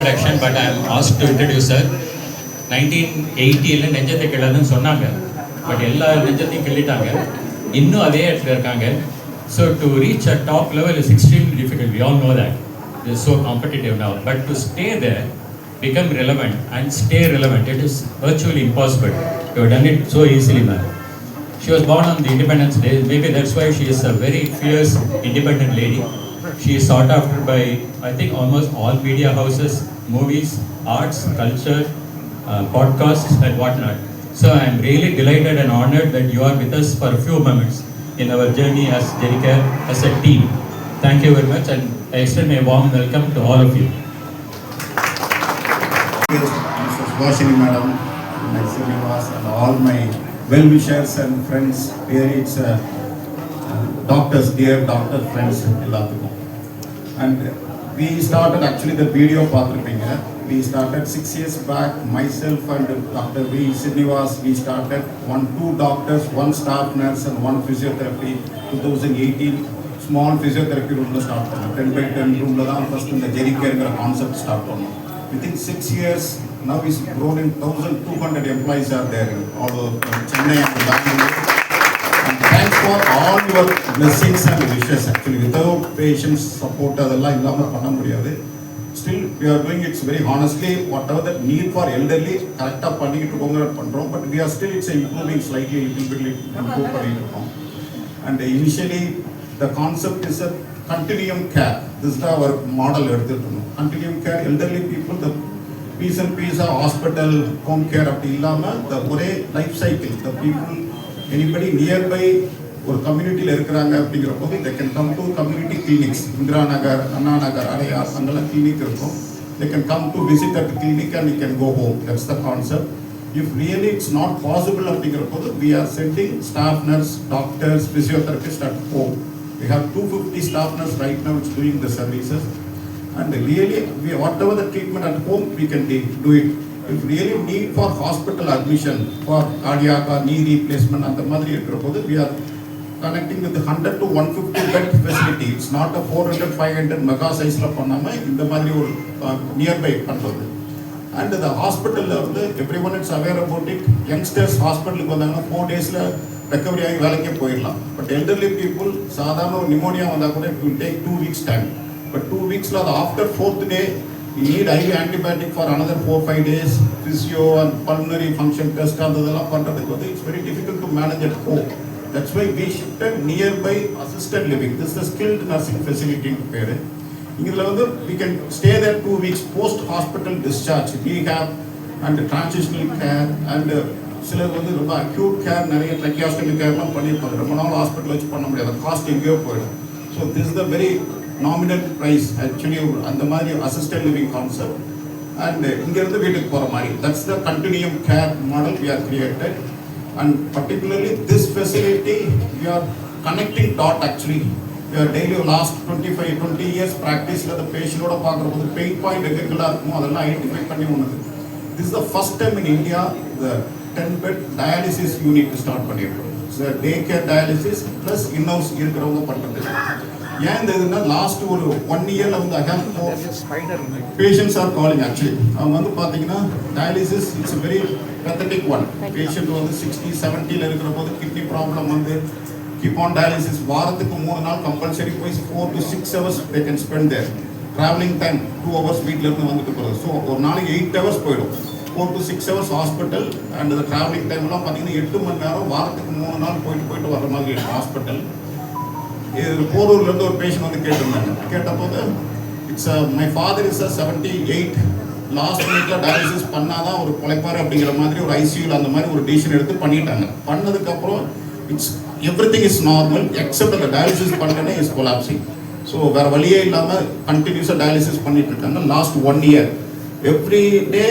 Introduction but I am asked to introduce sir nineteen எயிட்டியில் நெஞ்சத்தை கிள்ளதுன்னு சொன்னாங்க பட் எல்லா நெஞ்சத்தையும் கிள்ளிட்டாங்க இன்னும் அதே இடத்துல இருக்காங்க so to reach a top level is extremely difficult we all know that is so competitive now but to stay the become relevant and stay relevant it is virtually impossible you done it so easily ma'am she was born on the Independence Day maybe that's why she is a very fierce independent lady She is sought after by, I think, almost all media houses, movies, arts, culture, uh, podcasts, and whatnot. So I am really delighted and honored that you are with us for a few moments in our journey as Jericare as a team. Thank you very much, and I extend my warm welcome to all of you. Mrs. Vashini Madam, my Srinivas, and all my well-wishers and friends. Here it's uh, uh, doctors, dear doctor friends, எல்லாத்துக்கும். And we started actually இந்த video பார்த்துருப்பீங்க. We started six years back my self and doctor we Srinivas we started one two doctors one staff nurse and one physiotherapy two thousand eighteen small physiotherapy ரூமில் start பண்ணோம் ten by ten ரூமில் தான் first இந்த ஜெரிக்கேருங்கிற concept start பண்ணோம். Within six years now is grown in thousand two hundred employees are there அவ்வளோ Chennai and for all your blessings and wishes actually without patients support அதெல்லாம் இல்லாமல் பண்ண முடியாது. Still we are doing it's very honestly whatever that need for elderly கரெக்டாக பண்ணிக்கிட்டு இருக்கோங்க பண்ணுறோம் but we are still it's improving slightly little bit improve பண்ணிட்டு இருக்கோம். And initially the concept is a continuum care this தான் our model எடுத்துகிட்டு இருந்தோம் continuum care elderly people the peace and pizza hospital home care அப்படி இல்லாமல் த ஒரே life cycle the people anybody nearby ஒரு கம்யூனிட்டியில் இருக்கிறாங்க அப்படிங்கிற போது they can come to community clinics Indira Nagar Anna Nagar Adyar அங்கெல்லாம் கிளினிக் இருக்கும். They can come to visit at clinic and you can go home that's the concept if really it's not possible அப்படிங்கிற போது we are setting staff nurse doctors physiotherapist at home we have 250 staff nurse right now which doing the services. And really, we, whatever the treatment at home, we can do do it. If really need for hospital admission, for cardiac or knee replacement, and the மாதிரி இருக்கிற போது, connecting with hundred to one fifty bed facility it's not a four hundred five hundred mega சைஸில் பண்ணாமல் இந்த மாதிரி ஒரு nearby பண்ணுறது and இந்த ஹாஸ்பிட்டலில் வந்து every one it's aware about it youngsters ஹாஸ்பிட்டலுக்கு வந்தாங்கன்னா ஃபோர் டேஸில் ரெக்கவரி ஆகி வேலைக்கே போயிடலாம். பட் எல்டர்லி பீப்புள் சாதாரண ஒரு நிமோனியா வந்தால் கூட it will take two weeks time but two வீக்ஸில் அது after fourth day need IV antibiotic for another four five days physio and pulmonary function test அந்த இதெல்லாம் பண்ணுறதுக்கு வந்து it's very difficult to manage at home that's why we shifted nearby assistant living this the skilled nursing ஃபெசிலிட்டின்னு பேர். இதில் வந்து we can stay there two weeks post hospital discharge rehab and transitional care and சிலர் வந்து ரொம்ப acute care நிறைய tracheostomy கேர்லாம் பண்ணியிருப்பாங்க. ரொம்ப நாள் ஹாஸ்பிட்டல் வச்சு பண்ண முடியாது. காஸ்ட் எங்கேயோ போயிடும். So this the very nominal price actually அந்த மாதிரி அசிஸ்டன்ட் லிவிங் கான்செப்ட் அண்ட் இங்கேருந்து வீட்டுக்கு போகிற மாதிரி. That's the continuum care model we are created and particularly this facility we are connecting dot actually daily last twenty five twenty years ப்ராக்டிஸில் அந்த பேஷண்டோட பார்க்குற போது pain point எங்கெங்கெல்லாம் இருக்குமோ அதெல்லாம் ஐடென்டிஃபை பண்ணி ஒன்று this the first time in India the ten bed dialysis unit start பண்ணியிருக்கோம் day care dialysis plus in house இருக்கிறவங்க பண்ணுறது ஏன் இந்த இதுனா லாஸ்ட் ஒரு ஒன் இயரில் வந்து I have patients are calling actually அவங்க வந்து பார்த்தீங்கன்னா dialysis it's very pathetic one patient வந்து சிக்ஸ்டி செவன்ட்டியில் இருக்கிற போது கிட்னி ப்ராப்ளம் வந்து கீப் ஆன் டயாலிசிஸ் வாரத்துக்கு மூணு நாள் கம்பல்சரி போய் four to six hours they can spend there travelling time two hours வீட்டிலேருந்து வந்துட்டு போகிறது ஸோ ஒரு நாளைக்கு எயிட் ஹவர்ஸ் போயிடும். Four to six hours hospital and அந்த ட்ராவலிங் டைம்லாம் பார்த்தீங்கன்னா எட்டு மணி நேரம் வாரத்துக்கு மூணு நாள் போயிட்டு போயிட்டு வர மாதிரி இருக்கும் ஹாஸ்பிட்டல் இது போரூர்லேருந்து ஒரு பேஷண்ட் வந்து கேட்டிருந்தாங்க. கேட்டபோது it's my father is a seventy eight last மினிட்ல டயாலிசிஸ் பண்ணாதான் ஒரு குலைப்பார் அப்படிங்கிற மாதிரி ஒரு ஐசியூவில் அந்த மாதிரி ஒரு டிசிஷன் எடுத்து பண்ணிட்டாங்க. பண்ணதுக்கப்புறம் it's everything is normal except அந்த டயாலிசிஸ் பண்ணனே இஸ் கொலாப்சிங் ஸோ வேறு வழியே இல்லாமல் கண்டினியூஸாக டயாலிசிஸ் பண்ணிட்டு இருக்காங்க. Last one year every day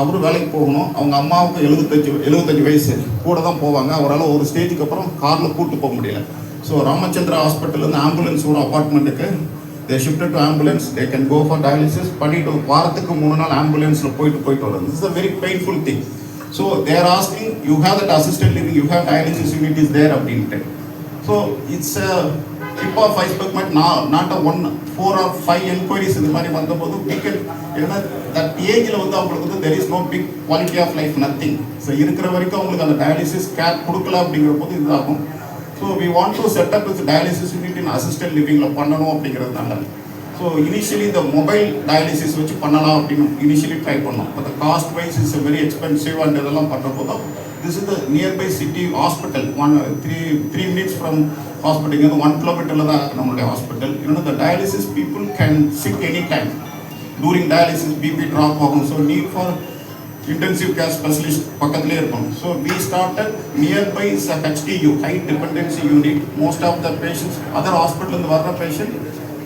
அவரும் வேலைக்கு போகணும். அவங்க அம்மாவுக்கு எழுபத்தஞ்சு எழுபத்தஞ்சு வயசு. கூட தான் போவாங்க. அவரால் ஒரு ஸ்டேஜுக்கு அப்புறம் காரில் கூப்பிட்டு போக முடியல. ஸோ ராமச்சந்திரா ஹாஸ்பிட்டல்லேருந்து ஆம்புலன்ஸ் ஒரு அப்பார்ட்மெண்ட்டுக்கு they shifted to ambulance they can go for dialysis பண்ணிட்டு வாரத்துக்கு மூணு நாள் ஆம்புலன்ஸில் போயிட்டு போயிட்டு வர்றது is a very painful thing so their asking you have that assistant living you have dialysis unit is there அப்படின்ட்டு. ஸோ இட்ஸ் டிப் இப்போ ஃபேஸ்புக் பட் நான் not a one four or five enquiries இது மாதிரி வந்தபோது வீக்கெண்ட் ஏன்னா that ஏஜில் வந்து அவங்களுக்கு வந்து there is no big quality of life nothing so இருக்கிற வரைக்கும் அவங்களுக்கு அந்த டயாலிசிஸ் கேர் கொடுக்கல அப்படிங்கிற போது இதாகும் so we want to set up with dialysis unit in assistant லிவிங்கில் பண்ணணும் அப்படிங்கிறதுனால ஸோ இனிஷியலி இந்த மொபைல் டயாலிசிஸ் வச்சு பண்ணலாம் அப்படின்னு இனிஷியலி ட்ரை பண்ணோம். But cost wise is very expensive and இதெல்லாம் பண்ணுறப்போ தான் this is the nearby city hospital one three three minutes from hospital இங்கே ஒன் கிலோமீட்டரில் தான் நம்மளுடைய ஹாஸ்பிட்டல் இன்னொன்று the dialysis people can sick any time during dialysis BP drop ஆகும். So need for intensive care specialist பக்கத்துலேயே இருக்கும் so we started nearby is HDU high dependency unit most of the patients other hospital வர்ற patient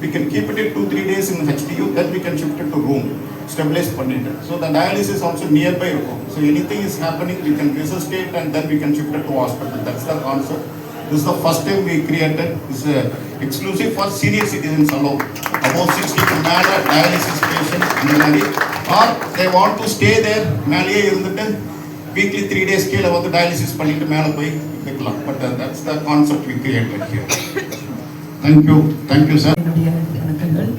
we can keep it two three days in HDU then we can shift it to room stabilize பண்ணிட்டு so the dialysis also nearby இருக்கும் so anything is happening we can resuscitate and then we can shift it to hospital that's the concept this is the first time we created this is uh, exclusive for senior citizens alone above 60 க்கு மேல dialysis patient are they want to stay there மேலேயே இருந்துட்டு weekly three days கீழே வந்து டயாலிசிஸ் பண்ணிட்டு மேலே போய் வைக்கலாம் but that's the concept we created here thank you thank you sir என்னுடைய வணக்கங்கள்.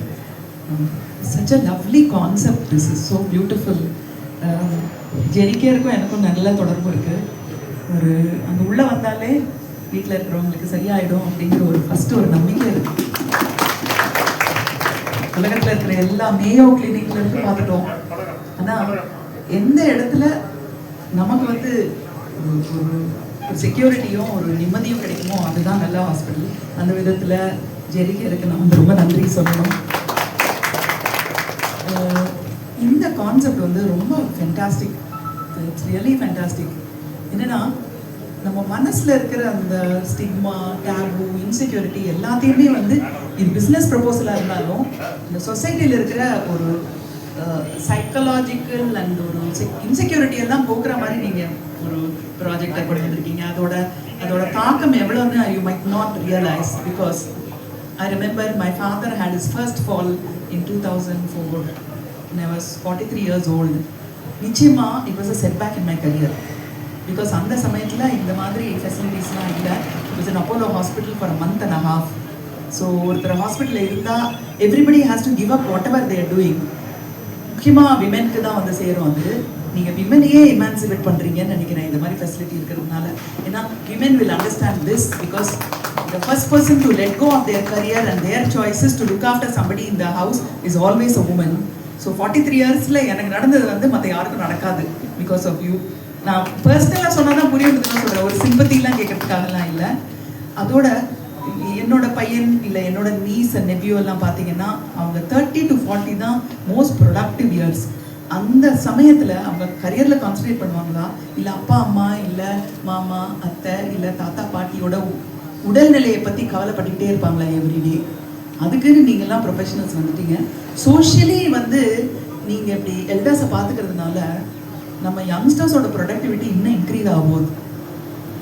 Such a lovely concept this is so beautiful ஜெரிக்கேருக்கும் எனக்கும் நல்ல தொடர்பு இருக்கு. ஒரு அங்கே உள்ளே வந்தாலே வீட்டில் இருக்கிறவங்களுக்கு சரியாயிடும் அப்படிங்கிற ஒரு ஃபஸ்ட்டு ஒரு நம்பிக்கை இருக்குது உலகத்தில் இருக்கிற எல்லா மேயோ கிளினிக்ல இருந்து பார்த்துட்டோம். ஆனால் எந்த இடத்துல நமக்கு வந்து ஒரு- செக்யூரிட்டியும் ஒரு நிம்மதியும் கிடைக்குமோ அதுதான் நல்ல ஹாஸ்பிட்டல் அந்த விதத்தில் ஜெரிகருக்கு நான் வந்து ரொம்ப நன்றி சொல்லணும். இந்த கான்செப்ட் வந்து ரொம்ப ஃபென்டாஸ்டிக் இட்ஸ் ரியலி ஃபென்டாஸ்டிக் என்னன்னா நம்ம மனசில் இருக்கிற அந்த ஸ்டிக்மா டேபு இன்செக்யூரிட்டி எல்லாத்தையுமே வந்து இது பிஸ்னஸ் ப்ரப்போசலாக இருந்தாலும் இந்த சொசைட்டியில் இருக்கிற ஒரு சைக்கலாஜிக்கல் அண்ட் ஒரு இன்செக்யூரிட்டி எல்லாம் போக்குற மாதிரி நீங்கள் ஒரு ப்ராஜெக்டை கொண்டு வந்திருக்கீங்க. அதோட அதோட தாக்கம் எவ்வளோன்னு you might not realise because I remember my father had his first fall in 2004 when I was 43 years old. நிச்சயமா was a setback in my career because அந்த சமயத்தில் இந்த மாதிரி ஃபெசிலிட்டிஸ்லாம் இல்லை. It's an in hospital hospital month and half so ஒருத்தர் ஹாஸ்பிட்டலில் இருந்தால் everybody has to give up whatever they're doing முக்கியமாக விமென்க்கு தான் வந்து சேரும் அது. நீங்கள் விமனையே இமான்சிபேட் பண்ணுறீங்கன்னு நினைக்கிறேன். இந்த மாதிரி ஃபெசிலிட்டி இருக்கிறதுனால. ஏன்னா women will understand this because the first person to let go of their career and their choices to look after somebody இந்த house is always a woman so forty three இயர்ஸில் எனக்கு நடந்தது வந்து மற்ற யாருக்கும் நடக்காது பிகாஸ் ஆஃப் யூ நான் பர்சனலாக சொன்னால் தான் புரியுறதுக்கு தான் சொல்கிறேன் ஒரு சிம்பத்திலாம் கேட்கறதுக்காகலாம் இல்லை. அதோட என்னோட பையன் இல்லை என்னோட நீஸ் அண்ட் நெப்யூ எல்லாம் பார்த்தீங்கன்னா அவங்க தேர்ட்டி டு ஃபார்ட்டி தான் மோஸ்ட் ப்ரொடக்டிவ் இயர்ஸ் அந்த சமயத்தில் அவங்க கரியரில் கான்சன்ட்ரேட் பண்ணுவாங்களா? இல்லை அப்பா அம்மா இல்லை மாமா அத்தை இல்லை தாத்தா பாட்டியோட உ- உடல்நிலையை பற்றி கவலைப்பட்டுக்கிட்டே இருப்பாங்களா எவ்ரிடே அதுக்குன்னு நீங்கள்லாம் ப்ரொஃபஷனல்ஸ் வந்துட்டீங்க. சோஷியலி வந்து நீங்கள் இப்படி எல்டர்ஸை பார்த்துக்கிறதுனால நம்ம யங்ஸ்டர்ஸோட ப்ரொடக்டிவிட்டி இன்னும் இன்க்ரீஸ் ஆகும்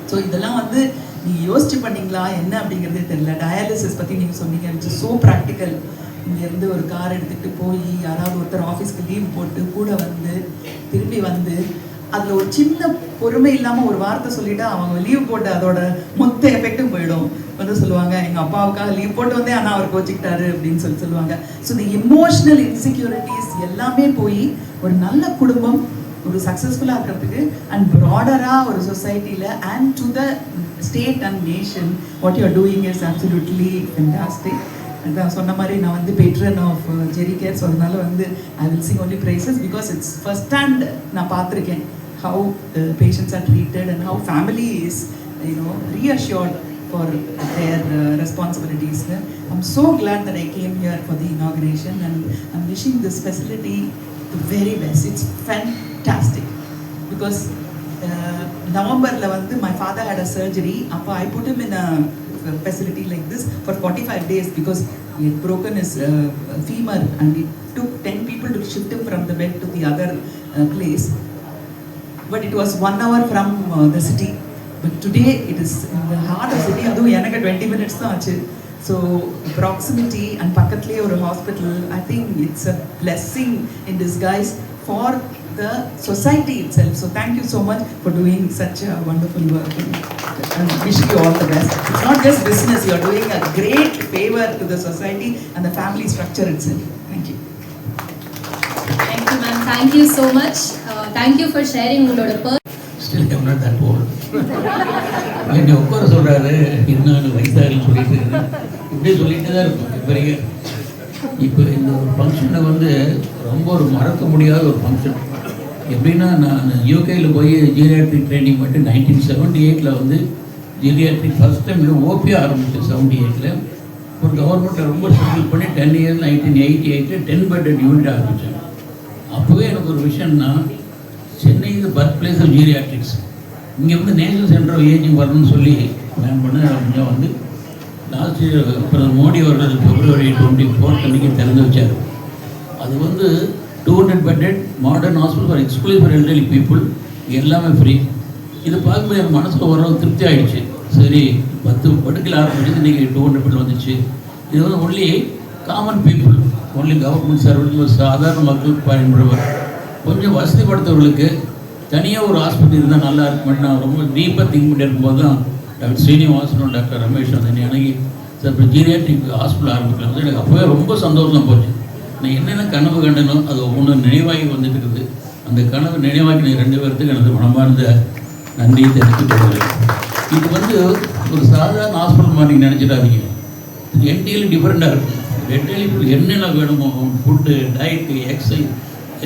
ஸோ இதெல்லாம் வந்து நீங்கள் யோசிச்சு பண்ணீங்களா? என்ன அப்படிங்கிறதே தெரியல. டயாலிசிஸ் பற்றி நீங்கள் சொன்னீங்க. இட்ஸ் ஸோ ப்ராக்டிக்கல் இங்கேருந்து ஒரு கார் எடுத்துகிட்டு போய் யாராவது ஒருத்தர் ஆஃபீஸ்க்கு லீவ் போட்டு கூட வந்து திரும்பி வந்து அதில் ஒரு சின்ன பொறுமை இல்லாமல் ஒரு வார்த்தை சொல்லிவிட்டு அவங்க லீவ் போட்டு அதோட மொத்த எஃபெக்ட்டும் போயிடும். வந்து சொல்லுவாங்க எங்கள் அப்பாவுக்காக லீவ் போட்டு வந்தே ஆனால் அவர் கோச்சிக்கிட்டாரு அப்படின்னு சொல்லி சொல்லுவாங்க. ஸோ இந்த எமோஷ்னல் இன்செக்யூரிட்டிஸ் எல்லாமே போய் ஒரு நல்ல குடும்பம் ஒரு சக்ஸஸ்ஃபுல்லாக இருக்கிறதுக்கு அண்ட் ப்ராடராக ஒரு சொசைட்டியில் and to the state and nation what you're doing is absolutely fantastic அதான் சொன்ன மாதிரி நான் வந்து பெட்ரன் ஆஃப் ஜெரி கேர் அதனால வந்து I will sing only praises because it's first hand நான் பார்த்துருக்கேன். How patients are treated and how family is you know reassured for their responsibilities I'm so glad that I came here for the inauguration and I'm wishing this facility the very best it's fantastic because uh, நவம்பரில் வந்து my father had a surgery அப்போ I put him in a facility like this for 45 days because he had broken his uh, femur and it took 10 people to shift him from the bed to the other uh, place. But it was one hour from uh, the city. But today it is in the heart of city. அதுவும் எனக்கு 20 minutes தான் ஆச்சு so proximity and பக்கத்துலேயே ஒரு hospital I think it's a blessing in disguise for the society itself. So thank you so much for doing such a wonderful work. And wish you all the best. It's not just business, you're doing a great favor to the society and the family structure itself. Thank you. Thank you, ma'am. Thank you so much. Uh, thank you for sharing உங்களோட per- still am not that old என்னை உட்கார சொல்கிறாரு இன்னும் வயசாகலன்னு சொல்லிட்டு இப்படியே சொல்லிட்டு தான் இருக்கும் இப்போ இப்போ இந்த ஒரு ஃபங்க்ஷனை வந்து ரொம்ப ஒரு மறக்க முடியாத ஒரு ஃபங்க்ஷன் எப்படின்னா நான் யூகேயில் போய் ஜீரியாட்ரிக் ட்ரைனிங் மட்டும் நைன்டீன் செவன்டி எயிட்டில் வந்து ஜீரியாட்ரிக் ஃபஸ்ட் டைம் ஓபியாக ஆரம்பித்தேன் செவன்டி எயிட்டில் ஒரு கவர்மெண்ட்டை ரொம்ப ஸ்ட்ரகிள் பண்ணி டென் இயர்ஸ் நைன்டீன் எயிட்டி எயிட்டில் டென் பெட்டட் யூனிட் ஆரம்பித்தேன் அப்போவே எனக்கு ஒரு விஷயம்னா சென்னை இது பர்த் பிளேஸ் ஆஃப் ஜீரியாட்ரிக்ஸ் இங்கே வந்து நேஷனல் சென்டர் ஆஃப் ஏஜிங் வரணும்னு சொல்லி பிளான் பண்ண கொஞ்சம் வந்து லாஸ்ட் பிரதமர் மோடி அவர்கள் பிப்ரவரி டுவெண்ட்டி ஃபோர்த் அன்றைக்கி திறந்து வச்சார். அது வந்து two hundred bedded modern hospital for exclusive for elderly people எல்லாமே ஃப்ரீ இது பார்க்கும்போது என் மனசில் ஓரளவு திருப்தி ஆகிடுச்சு சரி பத்து படுக்கையில் ஆரம்பிச்சு இன்றைக்கி டூ ஹண்ட்ரட் பெட் வந்துச்சு. இது வந்து only common people only government service சாதாரண மக்களுக்கு பயன்படுவர். கொஞ்சம் வசதிப்படுத்தவர்களுக்கு தனியாக ஒரு ஹாஸ்பிட்டல் இருந்தால் நல்லா இருக்குமென்னு நான் ரொம்ப டீப்பாக திங்க் பண்ணி இருக்கும்போது தான் டாக்டர் ஸ்ரீனிவாசனும் டாக்டர் ரமேஷ் வந்து என்னை சார் இப்போ ஜீரியாட்ரிக் ஹாஸ்பிட்டல் ஆரம்பிக்கலாம் எனக்கு அப்போவே ரொம்ப சந்தோஷம் போச்சு. நான் என்னென்ன கனவு கண்டனோ அது ஒவ்வொன்றும் நினைவாகி வந்துட்டு இருக்குது அந்த கனவு நினைவாக்கி ரெண்டு பேர்த்துக்கு எனது மனமார்ந்த நன்றியை தெரிவித்துக் கொள்கிறேன். இது வந்து ஒரு சாதாரண ஹாஸ்பிட்டல் மாதிரி நீங்கள் நினச்சிடாதீங்க. என்டையர்லி டிஃப்ரெண்ட்டாக இருக்கும் என்டையர்லி என்னென்ன வேணுமோ ஃபுட்டு டயட்டு எக்ஸசைஸ்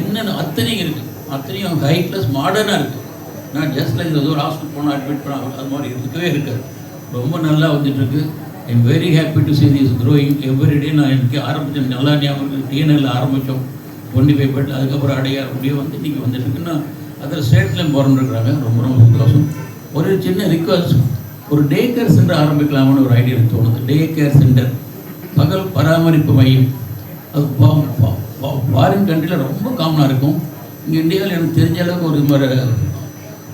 என்னென்ன அத்தனையும் இருக்குது அத்தனையும் ஹை கிளாஸ் மாடர்னாக இருக்குது நான் ஜஸ்ட் லைக் ஒரு ஹாஸ்பிட்டல் போனால் அட்மிட் பண்ண அது மாதிரி இருக்கவே இருக்காது. ரொம்ப நல்லா வந்துட்டுருக்கு I'm very happy to see this growing everyday நான் எனக்கு ஆரம்பித்தேன் நல்லா ஞாபகம் டிஎன்எல் டிஎன்எல்ல ஆரம்பித்தோம். டுவெண்ட்டி ஃபைவ் பட் அதுக்கப்புறம் அடையார் அப்படியே வந்து இன்றைக்கி வந்துட்டுருக்குன்னா அதில் ஸ்டேட்லேயும் பிறந்துருக்குறாங்க. ரொம்ப ரொம்ப சந்தோஷம். ஒரு சின்ன ரிக்வஸ்ட் ஒரு டே கேர் சென்டர் ஆரம்பிக்கலாம்னு ஒரு ஐடியா தோணுது. டே கேர் சென்டர் பகல் பராமரிப்பு மையம். அது ஃபாரின் கண்ட்ரியில் ரொம்ப காமனாக இருக்கும். இங்கே இந்தியாவில் எனக்கு தெரிஞ்ச அளவுக்கு ஒரு மாதிரி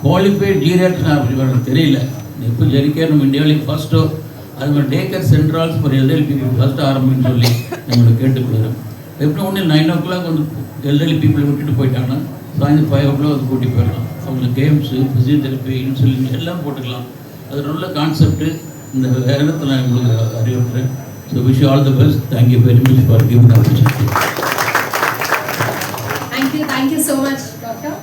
குவாலிஃபைட் ஜீரியாட்ரிக் அப்படி தெரியல. எப்போ ஜெரிக்கே நம்ம இந்தியாவிலேயே ஃபஸ்ட்டோ அது மாதிரி day care centres for elderly people first ஆரம்பின்னு சொல்லி நம்மளை கேட்டுக்கொள்கிறேன் எப்படி ஒன்று நைன் ஓ கிளாக் வந்து எல்டர்லி பீப்புளை விட்டுட்டு போயிட்டாங்கன்னா சாயந்தரம் ஃபைவ் ஓ கிளாக் வந்து கூட்டி போயிடலாம். அவங்களுக்கு கேம்ஸு ஃபிசியோதெரப்பி இன்சுலின் எல்லாம் போட்டுக்கலாம். அது நல்ல கான்செப்ட்டு இந்த நேரத்தில் நான் உங்களுக்கு அறிவுறுத்துறேன் so wish all the best thank you very much for giving opportunity thank you thank you so much doctor.